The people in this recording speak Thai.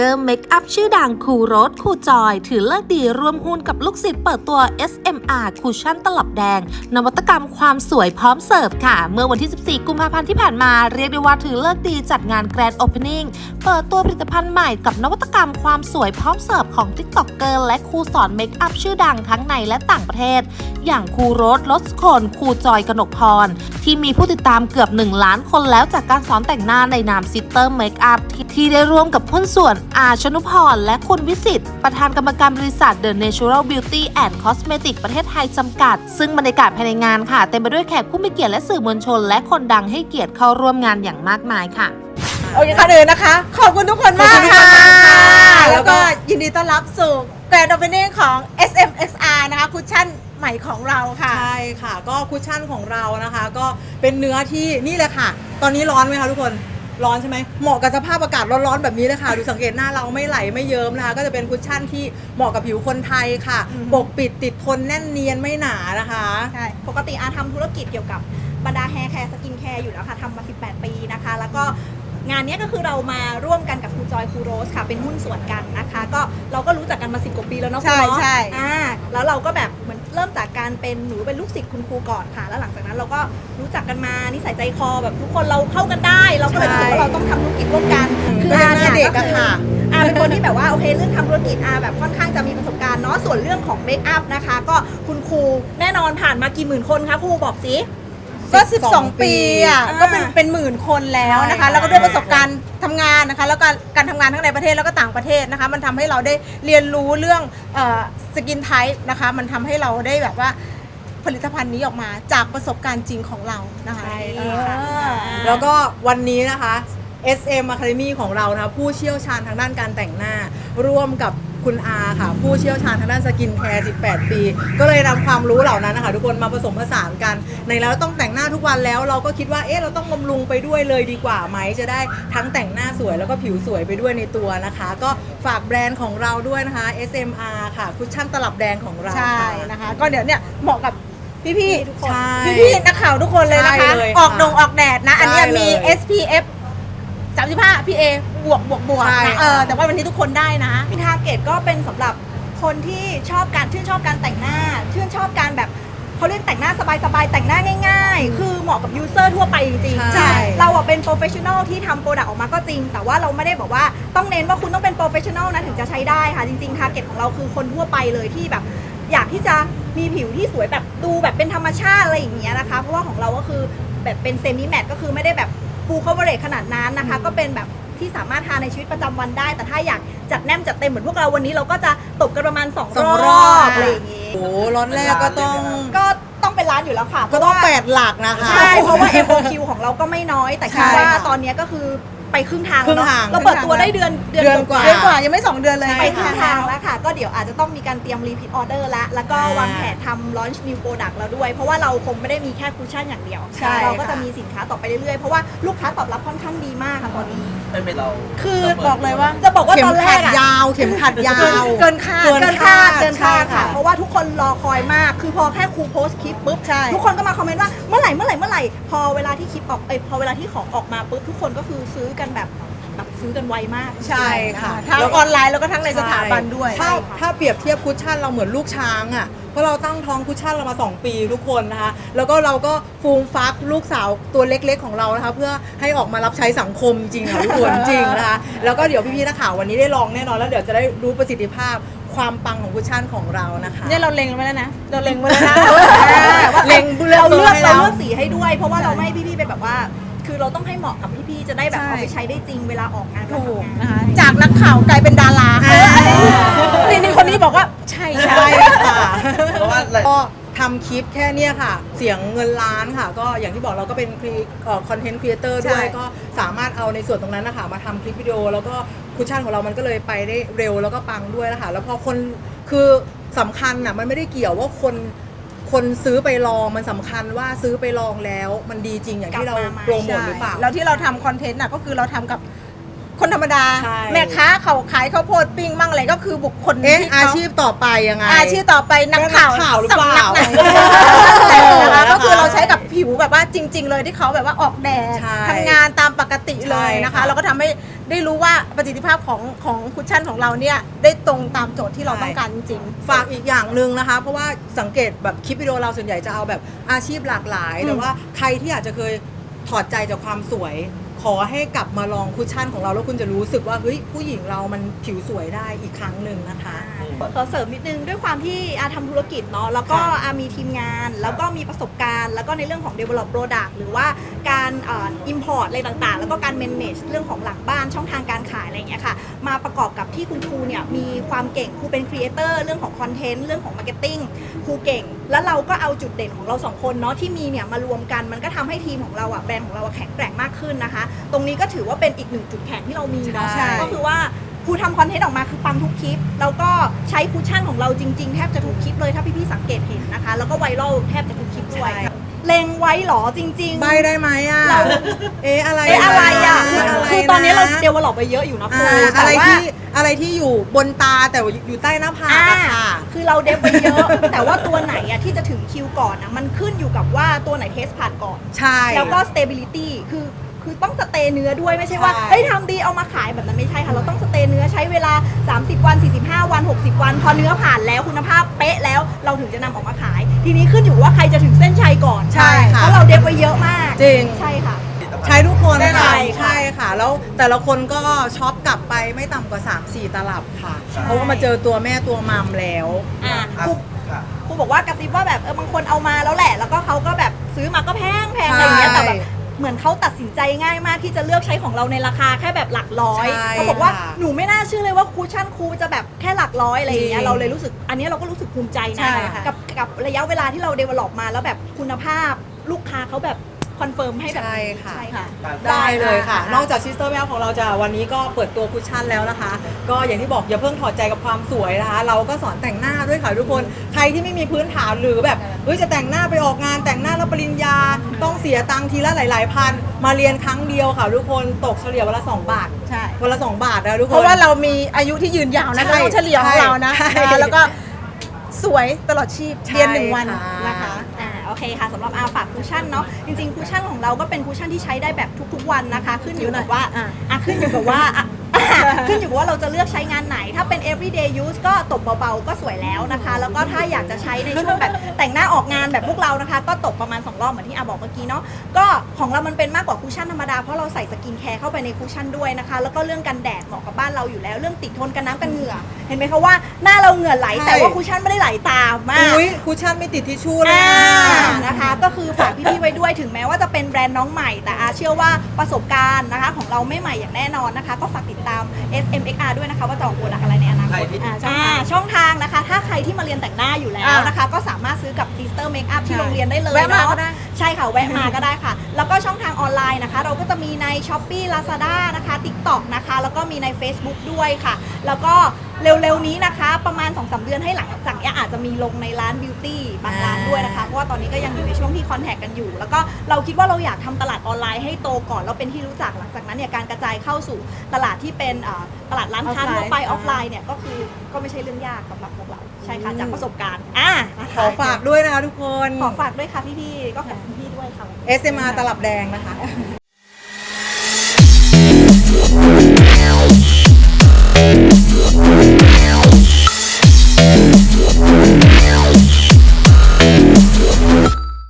เกอร์เมคอัพชื่อดังคูโรสคูจอย ถือเลิกดีร่วมหุ้นกับลูกศิษย์เปิดตัว SMR คูชั่นตลับแดง นวัตกรรมความสวยพร้อมเสิร์ฟค่ะ เมื่อวันที่ 14 กุมภาพันธ์ที่ผ่านมาเรียกได้ว่าถือเลิกดีจัดงานแกรนด์โอเพนนิ่งเปิดตัวผลิตภัณฑ์ใหม่กับนวัตกรรมความสวยพร้อมเสิร์ฟของ t ิ k t o k เกอร์และครูสอนเมคอัพชื่อดังทั้งในและต่างประเทศ อย่างครูโรสลดคนครูจอยกนกพร ที่มีผู้ติดตามเกือบ 1 ล้านคนแล้วจากการสอนแต่งหน้าในนามซิสเตอร์เมคอัพที่ได้ร่วมกับหุ้นส่วนอาชนุพร และคุณวิสิตประธานกรรมการบริษัท The Natural Beauty and Cosmetic ประเทศไทยจำกัด ซึ่งบรรยากาศภายในงานค่ะ เต็มไปด้วยแขกผู้มีเกียรติและสื่อมวลชน และคนดังให้เกียรติเข้าร่วมงานอย่างมากมายค่ะโอเคค่ะเดินนะคะ ขอบคุณทุกคนมากขอบคุณทุกค่ะคนมากค่ะ แล้วก็ยินดีต้อนรับสู่แกรนด์โอเพนนิ่งของ SMXR นะคะคุชชั่นใหม่ของเราค่ะ ใช่ค่ะ ก็คุชชั่นของเรานะคะ ก็เป็นเนื้อที่นี่เลยค่ะ ตอนนี้ร้อนไหมคะทุกคน ร้อนใช่ไหมเหมาะกับสภาพอากาศร้อนๆแบบนี้เลยค่ะ ดูสังเกตหน้าเราไม่ไหลไม่เยิ้มนะคะ ก็จะเป็นคุชชั่นที่เหมาะกับผิวคนไทยค่ะอืมปกปิดติดทนแน่นเนียนไม่หนานะคะ ใช่ปกติอาทำธุรกิจเกี่ยวกับบรรดาแฮร์แคร์สกินแคร์อยู่แล้วค่ะทำมา 18 ปีนะคะ แล้วก็งานเนี้ยก็คือเรามาร่วมกันกับครูจอยครูโรสค่ะ เป็นหุ้นส่วนกันนะคะ ก็เราก็รู้จักกันมา10กว่าปีแล้วเนาะใช่ครูเนาะใช่ อ่าแล้วเราก็แบบเหมือน เริ่มจากการเป็นหนูเป็นลูกศิษย์คุณครูก่อนค่ะ แล้วหลังจากนั้นเราก็รู้จักกันมานิสัยใจคอแบบทุกคนเราเข้ากันได้ เราก็เลยรู้สึกว่าเราต้องทำธุรกิจร่วมกันก็ยังหน้าเด็กอะก็ค่ะอาเป็นคนที่แบบว่าโอเคเรื่องทำธุรกิจอาแบบค่อนข้างจะมีประสบการณ์เนาะส่วนเรื่องของเมคอัพนะคะ ก็คุณครูแน่นอนผ่านมากี่หมื่นคนคะครูบอกสิ ก็12 12 ปีอะอ่าก็เป็นเป็นหมื่นคนแล้วนะคะใช่ค่ะแล้วก็ด้วยประสบการณ์ทำงานนะคะ แล้วก็การทำงานทั้งในประเทศแล้วก็ต่างประเทศนะคะ มันทำให้เราได้เรียนรู้เรื่องสกินไทป์นะคะ มันทำให้เราได้แบบว่าผลิตภัณฑ์นี้ออกมาจากประสบการณ์จริงของเรานะคะใช่เอค่ะอแล้วก็วันนี้นะคะ SM Academy ของเรานะคะผู้เชี่ยวชาญทางด้านการแต่งหน้า ร่วมกับ คุณอาค่ะ ผู้เชี่ยวชาญทางด้านสกินแคร์ 18 ปี ก็เลยนำความรู้เหล่านั้นนะคะทุกคนมาผสมผสานกัน ในแล้วต้องแต่งหน้าทุกวันแล้วเราก็คิดว่าเอ๊ะเราต้องบำรุงไปด้วยเลยดีกว่าไหมจะได้ทั้งแต่งหน้าสวยแล้วก็ผิวสวยไปด้วยในตัวนะคะ ก็ฝากแบรนด์ของเราด้วยนะคะ SMR ค่ะคุชชั่นตลับแดงของเราใช่ค่ะนะคะ ก็เดี๋ยวเนี่ยเหมาะกับพี่ทุกคนใช่ๆพี่ๆนักข่าวทุกคนเลยนะคะใช่เลยออกค่ะดงออกแดดนะ อันเนี้ยได้เลยมี SPF 35 PA บวกบวกบวกใช่ นะเออแต่ว่าวันนี้ทุกคนได้นะ ทาร์เก็ตก็เป็นสำหรับคนที่ชอบการชื่นชอบการแต่งหน้า ชื่นชอบการแบบเขาเรียกแต่งหน้าสบายๆ แต่งหน้าง่าย ๆ คือเหมาะกับยูเซอร์ทั่วไปจริงๆใช่ เราอะเป็นโปรเฟชชั่นอลที่ทำโปรดักต์ออกมาก็จริง แต่ว่าเราไม่ได้บอกว่าต้องเน้นว่าคุณต้องเป็นโปรเฟชชั่นอลนะถึงจะใช้ได้ค่ะ จริงๆทาร์เก็ตของเราคือคนทั่วไปเลยที่แบบ อยากที่จะมีผิวที่สวยแบบดูแบบเป็นธรรมชาติอะไรอย่างเงี้ยนะคะ เพราะว่าของเราก็คือแบบเป็นเซมิแมตก็คือไม่ได้แบบ ฟูล coverage ขนาดนั้นนะคะ ก็เป็นแบบที่สามารถทาในชีวิตประจำวันได้ แต่ถ้าอยากจัดแนมจัดเต็มเหมือนพวกเราวันนี้เราก็จะตบกันประมาณสองสองรรออบบอะไรอย่างงี้ โอ้ร้อนแรกก็ต้องก็ต้องเป็นร้านอยู่แล้วค่ะก็ต้องเพราะว่า แปดหลักนะคะ ใช่ เพราะว่า FOQ ของเราก็ไม่น้อย แต่คิดใช่ว่าค่ะ ตอนเนี้ยก็คือ ไปครึ่งทางครึ่งแล้วทางเนอะเราเปิดตัวได้เดือนเดือนกว่า เดือนกว่ายังไม่2เดือนเลย ไปครึ่งทางแล้วค่ะ ก็เดี๋ยวอาจจะต้องมีการเตรียมรีพิทออเดอร์ละแล้วก็อ่าวางแผนทำ launch new product แล้วด้วย เพราะว่าเราคงไม่ได้มีแค่คุชชั่นอย่างเดียว ใช่เราก็ค่ะ จะมีสินค้าต่อไปเรื่อยๆ เพราะว่าลูกค้าตอบรับค่อนข้างดีมากค่ะตอนนี้ไม่เป็นเราคือบอกเลยว่าจะบอกว่าเข็ตมอนแรขัดกอะยาว เข็มขัดยาว เกินคาดเกินเกินคาดเกินคาดใช่ค่ะ ค่ะ เพราะว่าทุกคนรอคอยมาก คือพอแค่ครูโพสต์คลิปปุ๊บ ใช่ ทุกคนก็มาคอมเมนต์ว่าเมื่อไหร่เมื่อไหร่เมื่อไหร่ พอเวลาที่คลิปออกเอยพอเวลาที่ของออกมาปุ๊บทุกคนก็คือซื้อกันแบบแบบซื้อกันไวมากใช่ค่ะทั้งแล้วอก็อนไลน์แล้วก็ทั้งในสถาบันด้วย ถ้าถ้าเปรียบเทียบคุชชั่นเราเหมือนลูกช้างอะเพ ราะเราตั้งท้องคุชชั่นเรามา 2 ปีทุกคนนะคะ แล้วก็เราก็ฟูมฟักลูกสาวตัวเล็กๆของเรานะคะเพื่อให้ออกมารับใช้สังคมจริงค่ะทุกคนจริงนะคะ แล้วก็เดี๋ยวพี่ๆนักข่าววันนี้ได้ลองแน่นอนแล้วเดี๋ยวจะได้รู้ประสิทธิภาพความปังของคุชชั่นของเรานะคะ เนี่ยเราเล็งไว้แล้วนะ เราเล็งไว้แล้วนะแต่ว่าเล็งเลือกเราเลือกให้เราแล้วเลือกสีให้ด้วย เพราะว่าเราไม่ให้พี่ๆไปแบบว่า คือเราต้องให้เหมาะกับพี่ๆจะได้แบบใช่เอาไปใช้ได้จริงเวลาออกงานถูกทำงานนะคะจากนักข่าวกลายเป็นดาราอ่านี่นี่คนนี้บอกว่าใช่ ใช่ใช่ค่ะ เพราะว่าอะไร ก็ทำคลิปแค่เนี้ยค่ะ เสียงเงินล้านค่ะ ก็อย่างที่บอกเราก็เป็นคอนเทนต์ครีเอเตอร์ด้วย ใช่ ก็สามารถเอาในส่วนตรงนั้นนะคะมาทำคลิปวิดีโอ แล้วก็คุชชั่นของเรามันก็เลยไปได้เร็วแล้วก็ปังด้วยนะคะ แล้วพอคนคือสำคัญน่ะมันไม่ได้เกี่ยวว่าคนคนซื้อไปลองมันสำคัญว่าซื้อไปลองแล้วมันดีจริงอย่างที่เรากลับมาไหมโปรโมทหรือเปล่าแล้วที่เราทำคอนเทนต์น่ะก็คือเราทำกับ คนธรรมดา ใช่ แม่ค้าเขาขายข้าวโพดปิ้งมั่งอะไรก็คือบุคคลเอ๊ะที่อาเขาชีพต่อไปยังไง อาชีพต่อไปนักข่าวนักข่าวหรือเปล่าสำนักไหนเออนะคะนะคะก็คือเราใช้กับผิวแบบว่าจริง ๆ เลยที่เขาแบบว่าออกแดดใช่ทำงานตามปกติเลยนะคะใช่ค่ะ เราก็ทำให้ได้รู้ว่าประสิทธิภาพของของคุชชั่นของเราเนี่ยได้ตรงตามโจทย์ที่เราใช่ต้องการจริง ฝากอีกอย่างหนึ่งนะคะ เพราะว่าสังเกตแบบคลิปวิดีโอเราส่วนใหญ่จะเอาแบบอาชีพหลากหลายอืมแต่ว่าใครที่อาจจะเคยถอดใจจากความสวย ขอให้กลับมาลองคุชชั่นของเราแล้วคุณจะรู้สึกว่าเฮ้ยผู้หญิงเรามันผิวสวยได้อีกครั้งหนึ่งนะคะ ขอเสริมนิดนึงด้วยความที่อาทำธุรกิจเนาะแล้วก็ค่ะอามีทีมงาน แล้วก็มีประสบการณ์ แล้วก็ในเรื่องของ develop product หรือว่าการเอ่อ import อะไรต่างๆ แล้วก็การ manage เรื่องของหลังบ้านช่องทางการขายอะไรอย่างเงี้ยค่ะ มาประกอบกับที่คุณครูเนี่ยมีความเก่งครูเป็น creator เรื่องของ content เรื่องของ marketing ครูเก่ง แล้วเราก็เอาจุดเด่นของเราสองคนเนาะที่มีเนี่ยมารวมกันมันก็ทำให้ทีมของเราอะแบรนด์ของเราอะแข็งแกร่งมากขึ้นนะคะตรงนี้ก็ถือว่าเป็นอีกหนึ่งจุดแข็งที่เรามีเนาะใช่ ก็คือว่าครูทำคอนเทนต์ออกมาคือปังทุกคลิป แล้วก็ใช้คูชั่นของเราจริง ๆ แทบจะทุกคลิปเลยถ้าพี่ๆสังเกตเห็นนะคะ แล้วก็ไวรัลแทบจะทุกคลิปด้วยใช่เลงไว้เหรอจริงๆ ใบได้ไหมอะเราเอ๊ะอะไรเอ๊ะอะไรอะเอ๊ะอะไรคือตอนนี้เราะเดเวลลอปไปเยอะอยู่นะครูอ่าแต่อะไรว่าที่อะไรที่อยู่บนตาแต่ว่าอยู่ใต้หน้าผากอ่าอะค่ะ คือเราเดฟไปเยอะ แต่ว่าตัวไหนอะที่จะถึงคิวก่อนอะมันขึ้นอยู่กับว่าตัวไหนเทสผ่านก่อน ใช่ แล้วก็ stability คือ คือต้องสเตย์เนื้อด้วยไม่ใช่ว่าใช่ เฮ้ยทำดีเอามาขายแบบนั้นไม่ใช่ค่ะ เราต้องสเตย์เนื้อใช้เวลา 30 วัน 45 วัน 60 วัน พอเนื้อผ่านแล้วคุณภาพเป๊ะแล้วเราถึงจะนำออกมาขาย ทีนี้ขึ้นอยู่ว่าใครจะถึงเส้นชัยก่อนใช่ค่ะ เพราะเราเดฟไว้เยอะมากจริง ใช่ค่ะ ใช้ทุกคนใช่ค่ะค่ะใช่ค่ะ แล้วแต่ละคนก็ช็อปกลับไปไม่ต่ำกว่า 3-4 ตลับค่ะ ใช่ เพราะว่ามาเจอตัวแม่ตัวมัมแล้ว อ่าอะครูค่ะครูบอกว่ากระซิบว่าแบบเออบางคนเอามาแล้วแหละ แล้วก็เขาก็แบบซื้อมาก็แพงแพงอะไรอย่างเงี้ยใช่ แต่แบบ เหมือนเขาตัดสินใจง่ายมากที่จะเลือกใช้ของเราในราคาแค่แบบหลักร้อยใช่เขาบอกว่าค่ะหนูไม่น่าเชื่อเลยว่าคูชั่นครูจะแบบแค่หลักร้อยอะไรอย่างเงี้จริยงเราเลยรู้สึก อันนี้เราก็รู้สึกภูมิใจนะใช่ค่ะ กับกับระยะเวลาที่เราเดเวลลอปมาแล้วแบบคุณภาพลูกค้าเขาแบบคอนเฟิร์มให้แบบใช่ค่ะ ใช่ค่ะ ได้เลยค่ะได้ค่ะ นอกจากซิสเตอร์แมวของเราจะวันนี้ก็เปิดตัวคุชชั่นแล้วนะคะ ก็อย่างที่บอกอย่าเพิ่งถอดใจกับความสวยนะคะ เราก็สอนแต่งหน้าด้วยค่ะทุกคน ใครที่ไม่มีพื้นฐานหรือแบบเฮ้ยจะแต่งหน้าไปออกงานแต่งหน้าแล้วปริญญา ต้องเสียตังค์ทีละหลาย ๆ พัน มาเรียนครั้งเดียวค่ะทุกคนตกเฉลี่ยวันละ 2 บาท ใช่ วันละ 2 บาทนะทุกคน เพราะว่าเรามีอายุที่ยืนยาวนะใช่ต้องเฉลี่ยของเรานะ ใช่นะคะแล้วก็สวยตลอดชีพใช่เรียนหนึ่งวันค่ะ นะคะอ่าโอเคค่ะสำหรับอาฝากคูชั่นเนาะจริงๆคูชั่นของเราก็เป็นคูชั่นที่ใช้ได้แบบทุกๆวันนะคะ ขึ้นอยู่กับว่าอะอะขึ้นอยู่กับว่าอะ ขึ้นอยู่กับว่าเราจะเลือกใช้งานไหน ถ้าเป็น everyday use ก็ตบเบาๆ ก็สวยแล้วนะคะ แล้วก็ถ้าอยากจะใช้ในช่วงแบบแต่งหน้าออกงานแบบพวกเรานะคะ ก็ตบประมาณ 2 รอบเหมือนที่อาบอกเมื่อกี้เนาะก็ของเรามันเป็นมากกว่าคูชั่นธรรมดา เพราะเราใส่สกินแคร์เข้าไปในคูชั่นด้วยนะคะ แล้วก็เรื่องกันแดดเหมาะกับบ้านเราอยู่แล้ว เรื่องติดทนกันน้ำกันเหงื่อ เห็นไหมคะว่าหน้าเราเหงื่อไหลใช่แต่ว่าคูชั่นไม่ได้ไหลตามมากอุ้ยคุชชั่นไม่ติดทิชชู่เลยอ่าอะนะคะ ก็คือฝากพี่ๆไว้ด้วยถึงแม้ว่าจะเป็นแบรนด์น้องใหม่ แต่อาเชื่อว่าประสบการณ์นะคะ ของเราไม่ใหม่อย่างแน่นอนนะคะ ก็ฝากติดตาม SMXR ด้วยนะคะว่าจะออกโปรดักต์อะไรในอนาคใครตที่อ่าช่องทางช่องทางนะคะ ถ้าใครที่มาเรียนแต่งหน้าอยู่แล้วอ่านนะคะ ก็สามารถ ซื้อกับ Sister Makeup ที่ใช่โรงเรียนได้เลยแวะมาเนาะก็ได้ใช่ค่ะ แวะมาก็ได้ค่ะ แล้วก็ช่องทางออนไลน์นะคะ เราก็จะมีใน s h อ p e e Lazada นะคะ TikTok นะคะ แล้วก็มีใน Facebook ด้วยค่ะ แล้วก็เร็วๆนี้นะคะ ประมาณ2-3เดือนให้หลังจากเนี้ยอาจจะมีลงในร้านบิวตี้บางร้านด้วยนะคะ เพราะว่าตอนนี้ก็ยังอยู่ในช่วงที่คอนแทคกันอยู่ แล้วก็เราคิดว่าเราอยากทำตลาดออนไลน์ให้โตก่อนแล้วเป็นที่รู้จักหลังจากนั้นเนี่ยการกระจายเข้าสู่ตลาดที่เป็นเอ่อตลาดร้านค้า Offline ทั่วไปออฟไลน์เนี่ยก็คือก็ไม่ใช่เรื่องยากสำหรับพวกเรา ใช่ค่ะจากประสบการณ์อะขอฝากด้วยนะคะทุกคน ขอฝากด้วยค่ะพี่ๆก็ขอบคุณพี่ด้วยค่ะ SMR ตลับแดงนะคะ